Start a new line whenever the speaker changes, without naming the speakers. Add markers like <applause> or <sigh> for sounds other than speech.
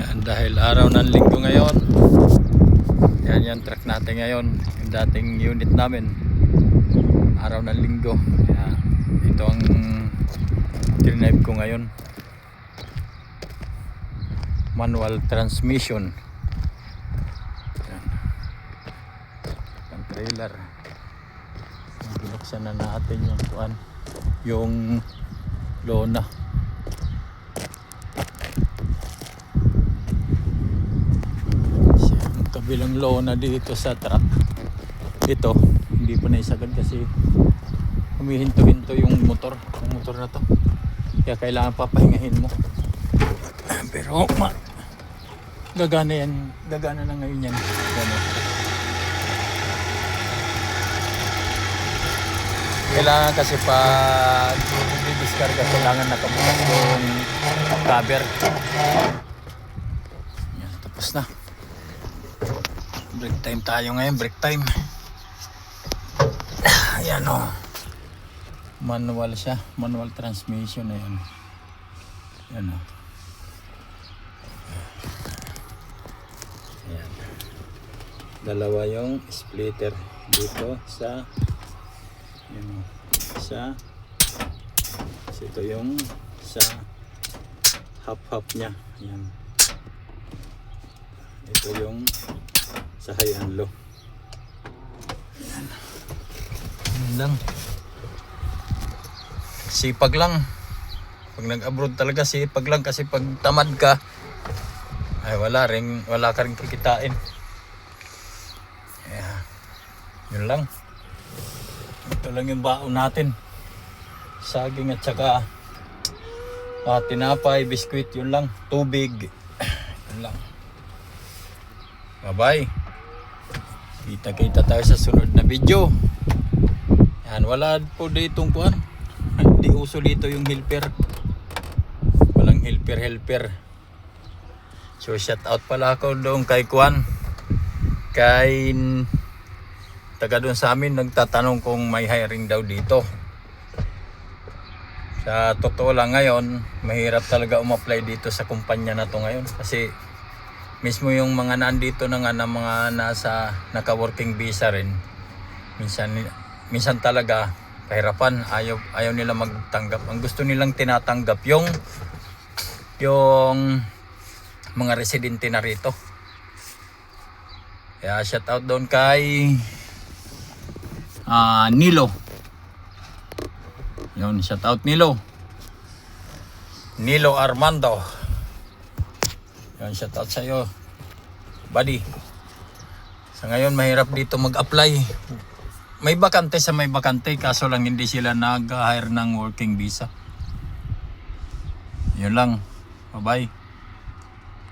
Yan, dahil araw ng linggo ngayon. Yan yung truck natin ngayon. Yung dating unit namin. Araw ng linggo. Yan. Ito ang trinave ko ngayon. Manual transmission. Yan. Ang trailer. Binuksan na natin yung. Yung lona. Siya, ang kabilang lona dito sa truck. Ito, hindi pa naisagad kasi humihinto-hinto yung motor. Yung motor na to. Kaya kailangan papahingahin mo. <clears throat> Pero ma gagana yan. Gagana na ngayon yan. Gano. Kailangan kasi pag di-discarga, kailangan nakabukas yung cover. Yan, tapos na. Break time tayo ngayon, break time. Ayan o. Manual siya, manual transmission na yan. Ayan o. Ayan. Dalawa yung splitter dito sa yan o. Sa kasi ito yung sa half-half niya. Yan. Ito yung sa high and low. Yan. Yan lang. Sipag lang. Pag nag-abroad talaga sipag lang kasi pag tamad ka ay wala ring wala ka ring kikitain. Yeah. Yun lang. Ito lang yung baon natin. Saging at saka ah, tinapay, biskwit, yun lang. Tubig. <clears throat> yun lang. Bye-bye. Kita-kita tayo sa sunod na video. Yan, wala po dito kuan. Hindi uso dito yung helper. Walang helper-helper. So shout out pala ako doon kay Kuan. Kay taga doon sa amin nagtatanong kung may hiring daw dito. Sa totoo lang ngayon, mahirap talaga umapply dito sa kumpanya na to ngayon kasi mismo yung mga nandito na nga na mga nasa naka-working visa rin. Minsan minsan talaga kahirapan ayaw ayaw nila magtanggap. Ang gusto nilang tinatanggap yung yung mga residente na rito. Kaya shout out doon kay ah Nilo. Yun shout out Nilo. Nilo Armando yun shout out sa iyo buddy. Sa ngayon mahirap dito mag-apply. May bakante sa may bakante kaso lang hindi sila nag-hire ng working visa. Yun lang. Bye bye